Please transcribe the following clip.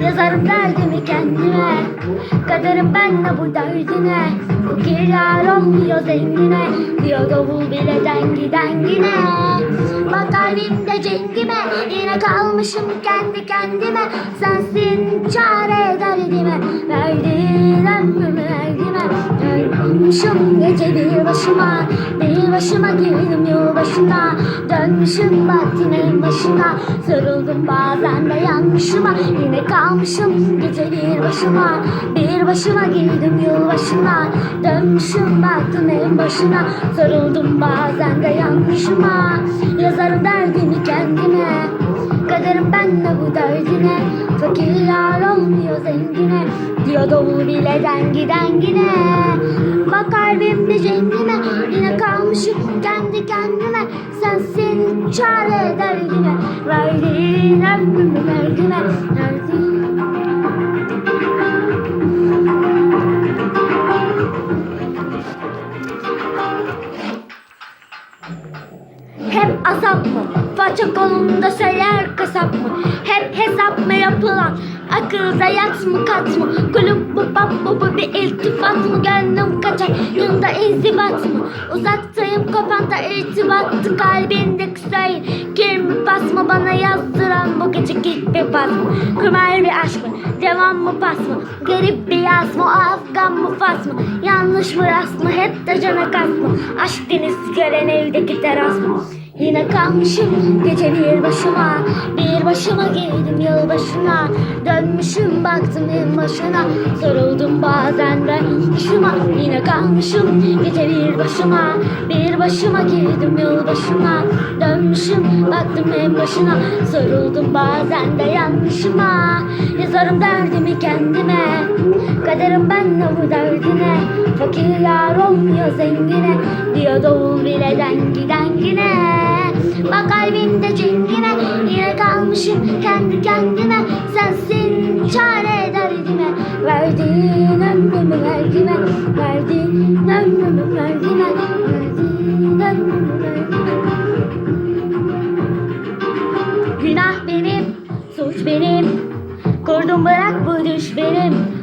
Yazarım derdimi kendime. Kaderim benle bu derdine Fakir yar olmuyor zengine. Diyor davul bile dengi dengine. Bak kalbimde cengime. Yine kalmışım kendi kendime. Sensin çare derdime. Verdin ömrümü Dönmüşüm gece bir başıma Bir başıma girdim yılbaşına Dönmüşüm vaktin en başına Sarıldım bazen de yanmışıma Yine kalmışım gece bir başıma Bir başıma girdim yılbaşına Dönmüşüm baktım en başına Sarıldım bazen de yanmışıma benle bu derdine. Fakir yar olmuyor zengine. Diyor davul bile dengi dengine Bak kalbimde cengime Yine kalmışım kendi kendime. Sensin çare derdime Verdin ömrümü derdime Verdin Hep azap mı? Faça kolunda söyler kasap mı? Hep hesap mı yapılan? Akılda yat mı kat mı? Kulüp bu bab bu bu bir iltifat mı? Gönlüm kaçar yanında inzibat mı? Uzaktayım kafanda irtibattı kalbindeki sayı Kir mi pas mı bana yazdıran bu gece ilk bir pas mı? Kırmar bir aşk mı? Devam mı pas mı? Garip bir yaz mı? Afgan fas mı? Yanlış mı rast mı? Hep de cana kas mı? Aşk deniz gören evdeki teras mı? Yine kalmışım gece bir başıma. Bir başıma girdim yılbaşına. Dönmüşüm baktım en başına. Soruldum bazen ben başıma Yine kalmışım gece bir başıma. Bir başıma girdim yılbaşına. Dönmüşüm baktım en başına. Soruldum bazen de yanlışıma. Yazarım derdimi kendime Kaderim ben bu derdine. Fakir yar olmuyor zengine Diyor davul bileden gidengine Bak kalbimde çingine Yine kalmışım kendi kendime. Sensin çare derdime Verdiğin ömrümü verdime Verdiğin ömrümü verdime Verdiğin ömrümü verdime Günah benim, suç benim. Kurdum bırak bu düş benim.